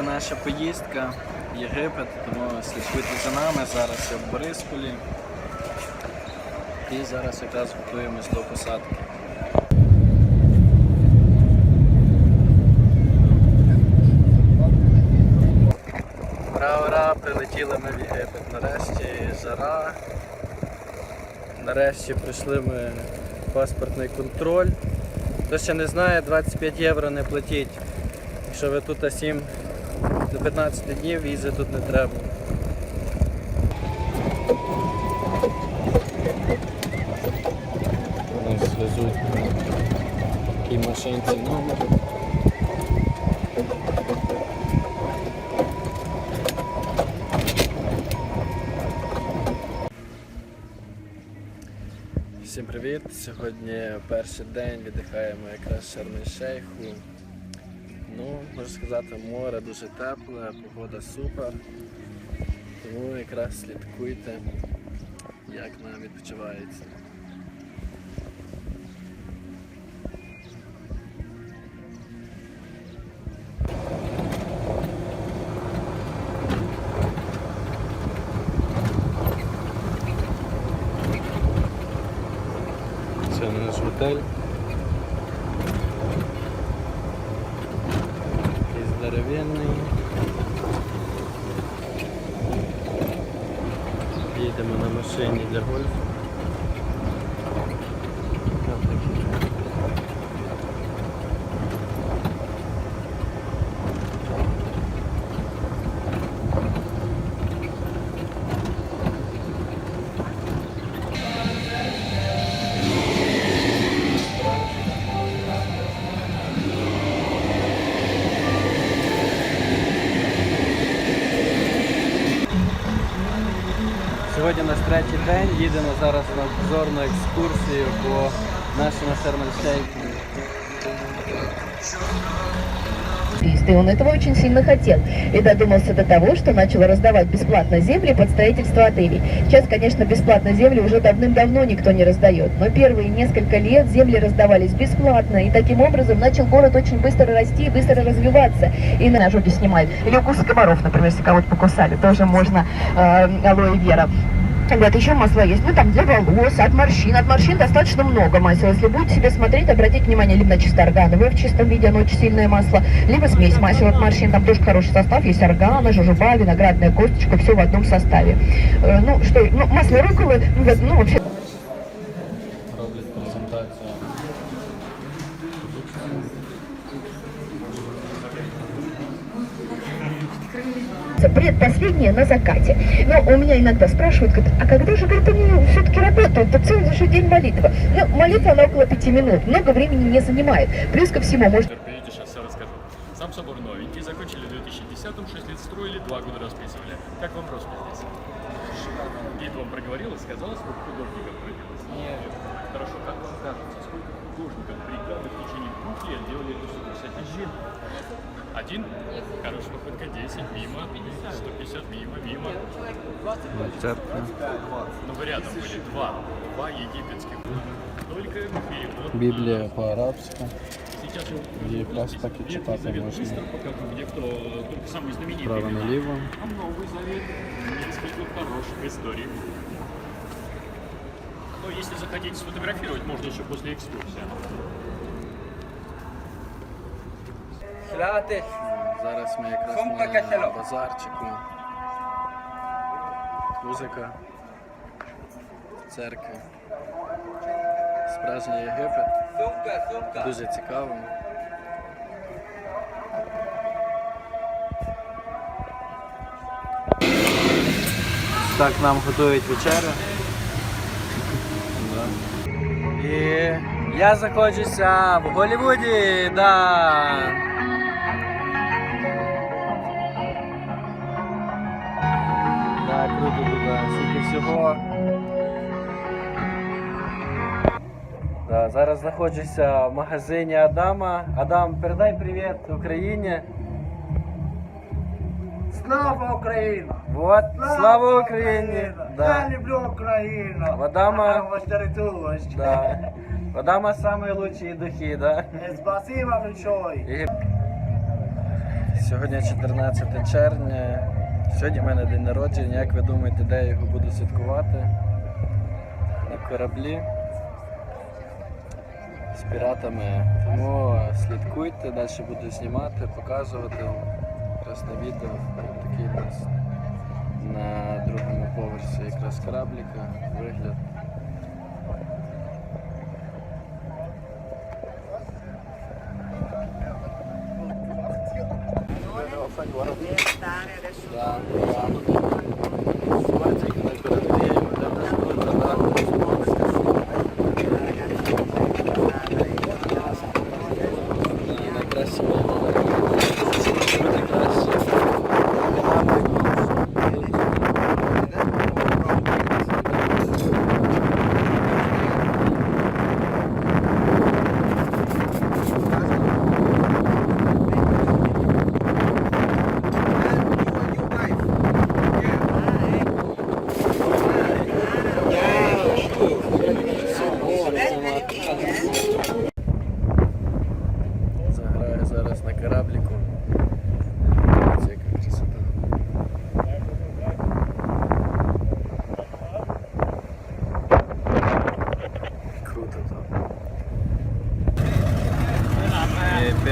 починається наша поїздка в Єгипет, тому слідкуйте за нами. Зараз я в Борисполі. І зараз якраз готуємось до посадки. Ура, ура! Прилетіли ми в Єгипет. Нарешті жара. Нарешті пройшли ми паспортний контроль. Хто ще не знає, 25 євро не платіть. Якщо ви тут 7 до 15 днів, візи тут не треба. Нас везуть на такій машинці номер. Всім привіт! Сьогодні перший день віддихаємо якраз в Шарм-Шейху. Ну, можу сказати, море дуже тепле, погода супер. Тому якраз слідкуйте, як нам відпочивається. Це наш готель. Здоровенний. Їдемо на машині для гольфу. Сьогодні наш третій день, їдемо зараз на обзорну екскурсію по нашому Шарм-Шейху. И он этого очень сильно хотел. И додумался до того, что начал раздавать бесплатно земли под строительство отелей. Сейчас, конечно, бесплатно земли уже давным-давно никто не раздает. Но первые несколько лет земли раздавались бесплатно. И таким образом начал город очень быстро расти и быстро развиваться. И на ожоге снимают. Или укусы комаров, например, если кого-то покусали, тоже можно э, алоэ вера. Вот, еще масло есть, ну там для волос, от морщин. От морщин достаточно много масел. Если будете себе смотреть, обратите внимание либо на чисто органовое в чистом виде, оно очень сильное масло, либо смесь масел от морщин. Там тоже хороший состав, есть органа, жужуба, виноградная косточка, все в одном составе. Э, ну что, ну масло руколы, ну, ну вообще предпоследнее на закате. Но у меня иногда спрашивают, говорят, а когда же, говорит, они все-таки работают? Это целый же день молитва. Ну, молитва, она около пяти минут, много времени не занимает. Плюс ко всему, может Приедете, сейчас все расскажу. Сам собор новенький, закончили в 2010-м, 6 лет строили, 2 года расписывали. Как вам роспись здесь? Гид вам проговорил и сказал, сколько художников родилось? Нет. Хорошо, как вам кажется, сколько художников бригады в течение двух лет делали эту суперсеть? Один? Хорошая попытка, 10, мимо. 150, мимо, мимо. Церква. Ну вы рядом были, два. Два египетских. Только перевод. на- Біблія по-арабськи. Сейчас я вот Є вот якраз здесь так і Ветхий читати Завет можна. быстро покажу, где кто, только самые знаменитые. Право имена. наліво. А Новый Завет несколько хороших историй. Но если захотите сфотографировать, можно еще после экскурсии. Зараз ми якраз на базарчику. Музика. Церква. Справжній Єгипет. Дуже цікаво. Так нам готують вечерю. І я знаходжуся в Голлівуді, да. Всього. Да, зараз знаходжуся в магазині Адама. Адам, передай привіт Україні. Слава Україна! Вот, слава Україні! Я Да. люблю Україну! В Адама-. Да. Адама лучшие духи, да? Спасибо большое! І Сьогодні 14 червня. Сьогодні в мене день народження. Як ви думаєте, де я його буду святкувати? На кораблі з піратами. Тому слідкуйте, далі буду знімати, показувати. Якраз на відео такий у нас на другому поверсі якраз корабліка вигляд.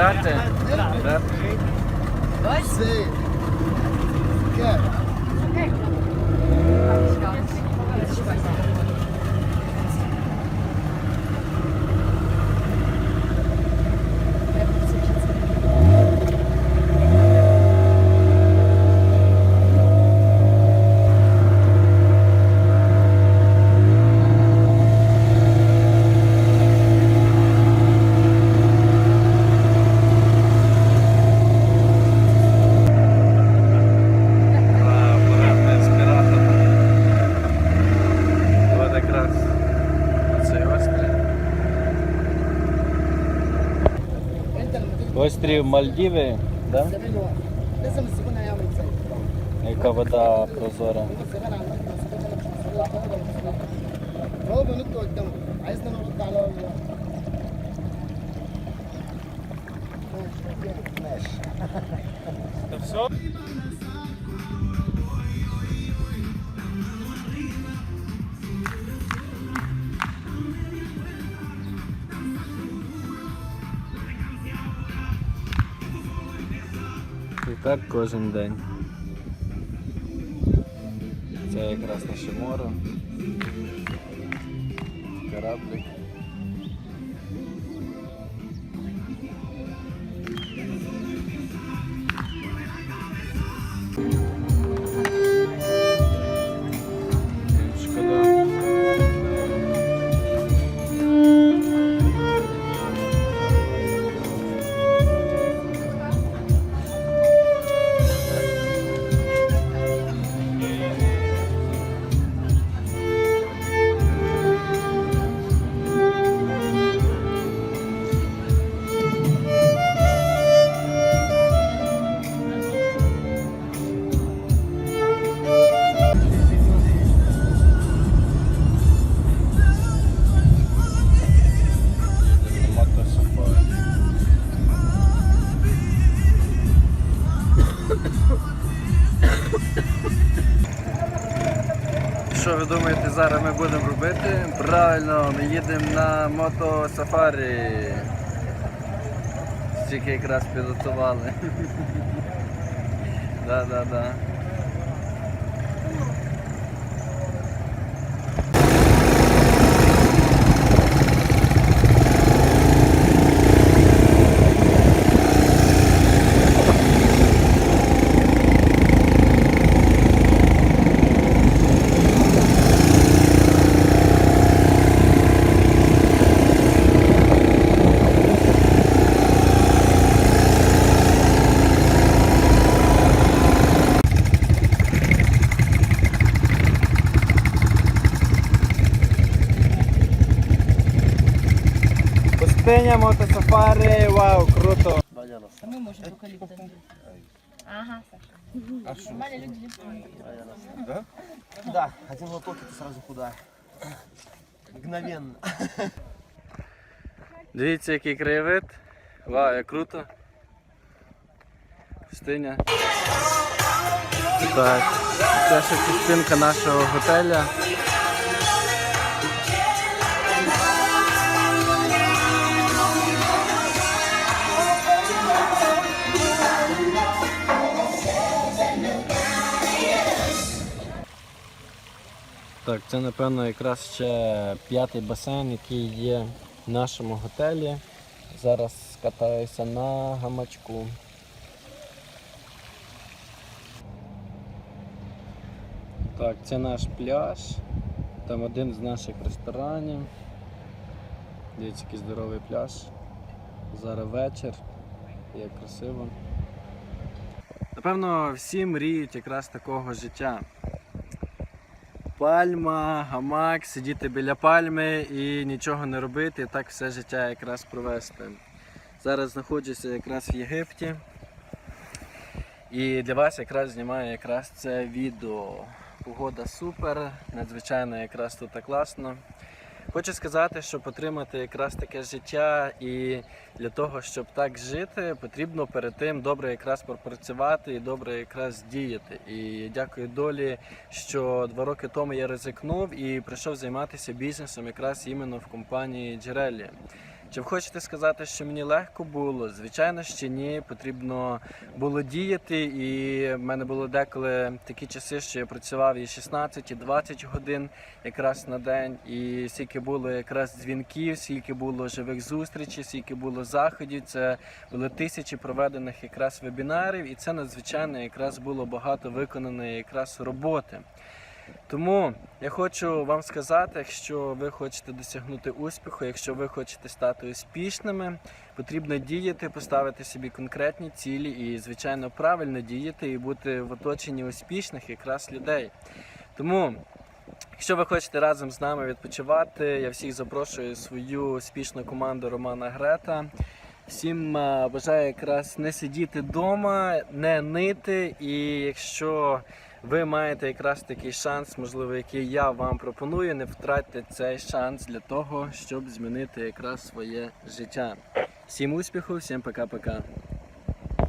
Data? Data? Was? Sim. Quer? Мальдів, Мальдіви, да? яка вода прозора. Та все? Так кожен день. Це якраз наше море. Кораблик. Зараз ми будемо робити? Правильно, ми їдемо на мотосафарі. Стільки якраз підготували. Да, мотосафари, вау, круто. Да, один лоток и ты сразу худая. Мгновенно. Дивіться, який краєвид. Вау, як круто. гостиня. Так, це ще частинка нашого готеля. Так, це напевно якраз ще п'ятий басейн, який є в нашому готелі. Зараз катаюся на гамачку. Так, це наш пляж. Там один з наших ресторанів. Дивіться, який здоровий пляж. Зараз вечір. Як красиво. Напевно, всі мріють якраз такого життя. Пальма, гамак, сидіти біля пальми і нічого не робити, так все життя якраз провести. Зараз знаходжуся якраз в Єгипті. І для вас якраз знімаю якраз це відео. Погода супер, надзвичайно якраз тут класно. Хочу сказати, щоб отримати якраз таке життя, і для того, щоб так жити, потрібно перед тим добре якраз пропрацювати і добре якраз діяти. І дякую долі, що два роки тому я ризикнув і прийшов займатися бізнесом якраз іменно в компанії Джерелі. Чи ви хочете сказати, що мені легко було? Звичайно, ще ні. Потрібно було діяти, і в мене було деколи такі часи, що я працював і 16, і 20 годин якраз на день. І скільки було якраз дзвінків, скільки було живих зустрічей, скільки було заходів. Це були тисячі проведених якраз вебінарів, і це надзвичайно якраз було багато виконаної якраз роботи. Тому я хочу вам сказати, якщо ви хочете досягнути успіху, якщо ви хочете стати успішними, потрібно діяти, поставити собі конкретні цілі і, звичайно, правильно діяти і бути в оточенні успішних якраз людей. Тому, якщо ви хочете разом з нами відпочивати, я всіх запрошую свою успішну команду Романа Грета. Всім е, бажаю якраз не сидіти вдома, не нити. І якщо ви маєте якраз такий шанс, можливо, який я вам пропоную, не втратьте цей шанс для того, щоб змінити якраз своє життя. Всім успіху, всім пока-пока.